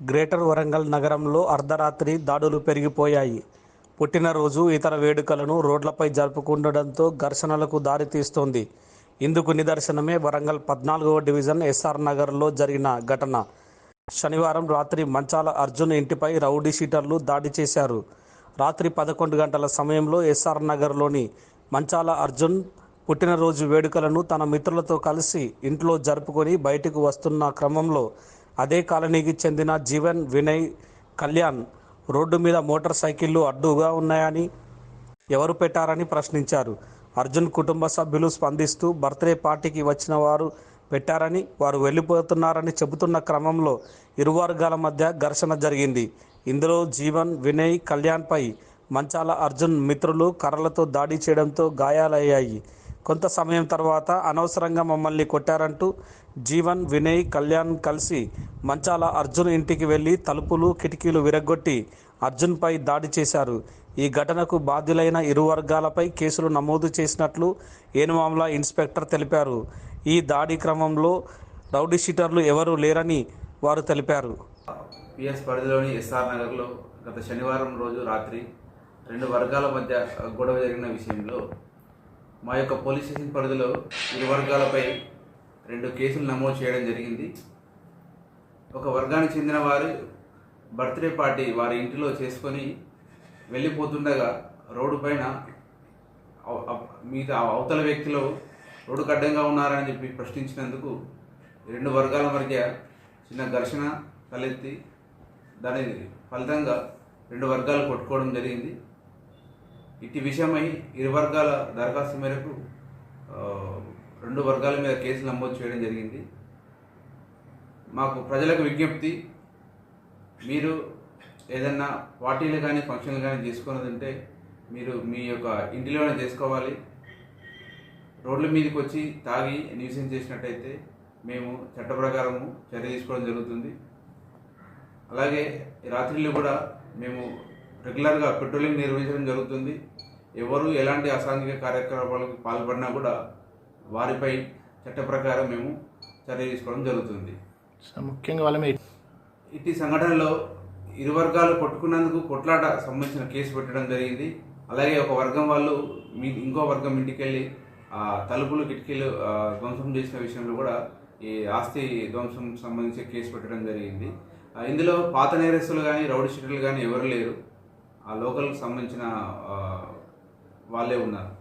Greater Warangal నగరంలో అర్ధరాత్రి దాడులు పెరిగిపోయాయి. పుట్టినరోజు ఇతర వేడుకలను రోడ్లపై జరుపుకుండడంతో ఘర్షణలకు దారితీస్తోంది ఇందుకు నిదర్శనమే వరంగల్ పద్నాలుగవ డివిజన్ ఎస్ఆర్ నగర్లో జరిగిన ఘటన. శనివారం రాత్రి మంచాల అర్జున్ ఇంటిపై రౌడీ షీటర్లు దాడి చేశారు. రాత్రి పదకొండు గంటల సమయంలో ఎస్ఆర్ నగర్లోని మంచాల అర్జున్ పుట్టినరోజు వేడుకలను తన మిత్రులతో కలిసి ఇంట్లో జరుపుకొని బయటకు వస్తున్న క్రమంలో అదే కాలనీకి చెందిన జీవన్ వినయ్ కళ్యాణ్ రోడ్డు మీద మోటార్ సైకిళ్ళు అడ్డుగా ఉన్నాయని ఎవరు పెట్టారని ప్రశ్నించారు. అర్జున్ కుటుంబ సభ్యులు స్పందిస్తూ బర్త్డే పార్టీకి వచ్చిన వారు పెట్టారని వారు వెళ్ళిపోతున్నారని చెబుతున్న క్రమంలో ఇరు వర్గాల మధ్య ఘర్షణ జరిగింది. ఇందులో జీవన్ వినయ్ కళ్యాణ్పై మంచాల అర్జున్ మిత్రులు కర్రలతో దాడి చేయడంతో గాయాలయ్యాయి. కొంత సమయం తర్వాత అనవసరంగా మమ్మల్ని కొట్టారంటూ జీవన్ వినయ్ కళ్యాణ్ కలిసి మంచాల అర్జున్ ఇంటికి వెళ్ళి తలుపులు కిటికీలు విరగ్గొట్టి అర్జున్పై దాడి చేశారు. ఈ ఘటనకు బాధ్యులైన ఇరు వర్గాలపై కేసులు నమోదు చేసినట్లు ఏనుమామల ఇన్స్పెక్టర్ తెలిపారు. ఈ దాడి క్రమంలో రౌడీ షీటర్లు ఎవరూ లేరని వారు తెలిపారు. పిఎస్ పరిధిలోని ఎస్ఆర్ నగర్లో గత శనివారం రోజు రాత్రి రెండు వర్గాల మధ్య గొడవ జరిగిన విషయంలో మా యొక్క పోలీస్ స్టేషన్ పరిధిలో ఇరు వర్గాలపై రెండు కేసులు నమోదు చేయడం జరిగింది. ఒక వర్గానికి చెందిన వారు బర్త్డే పార్టీ వారి ఇంటిలో చేసుకొని వెళ్ళిపోతుండగా రోడ్డు పైన మిగతా అవతల వ్యక్తులు రోడ్డుకు అడ్డంగా ఉన్నారని చెప్పి ప్రశ్నించినందుకు రెండు వర్గాల మధ్య చిన్న ఘర్షణ తలెత్తి దాని ఫలితంగా రెండు వర్గాలు కొట్టుకోవడం జరిగింది. ఇటు విషయమై ఇరు వర్గాల దరఖాస్తు మేరకు రెండు వర్గాల మీద కేసులు నమోదు చేయడం జరిగింది. మాకు ప్రజలకు విజ్ఞప్తి మీరు ఏదన్నా పార్టీలు కానీ ఫంక్షన్లు కానీ చేసుకున్నదంటే మీరు మీ యొక్క ఇంటిలోనే చేసుకోవాలి. రోడ్ల మీదకి వచ్చి తాగి న్యూసెన్స్ చేసినట్టయితే మేము చట్ట ప్రకారము చర్య తీసుకోవడం జరుగుతుంది. అలాగే రాత్రిళ్ళు కూడా మేము రెగ్యులర్గా పెట్రోలింగ్ నిర్వహించడం జరుగుతుంది. ఎవరు ఎలాంటి అసాంఘిక కార్యకలాపాలకు పాల్పడినా కూడా వారిపై చట్ట ప్రకారం మేము చర్య తీసుకోవడం జరుగుతుంది. ముఖ్యంగా వాళ్ళ ఇట్టి సంఘటనలో ఇరు వర్గాలు కొట్టుకున్నందుకు కొట్లాట సంబంధించిన కేసు పెట్టడం జరిగింది. అలాగే ఒక వర్గం వాళ్ళు మీ ఇంకో వర్గం ఇంటికి వెళ్ళి ఆ తలుపులు కిటికీలు ధ్వంసం చేసిన విషయంలో కూడా ఈ ఆస్తి ధ్వంసం సంబంధించి కేసు పెట్టడం జరిగింది. ఇందులో పాత నేరస్తులు కానీ రౌడీ షీటర్లు కానీ ఎవరు లేరు. ఆ లోకల్కి సంబంధించిన వాళ్ళే ఉన్నారు.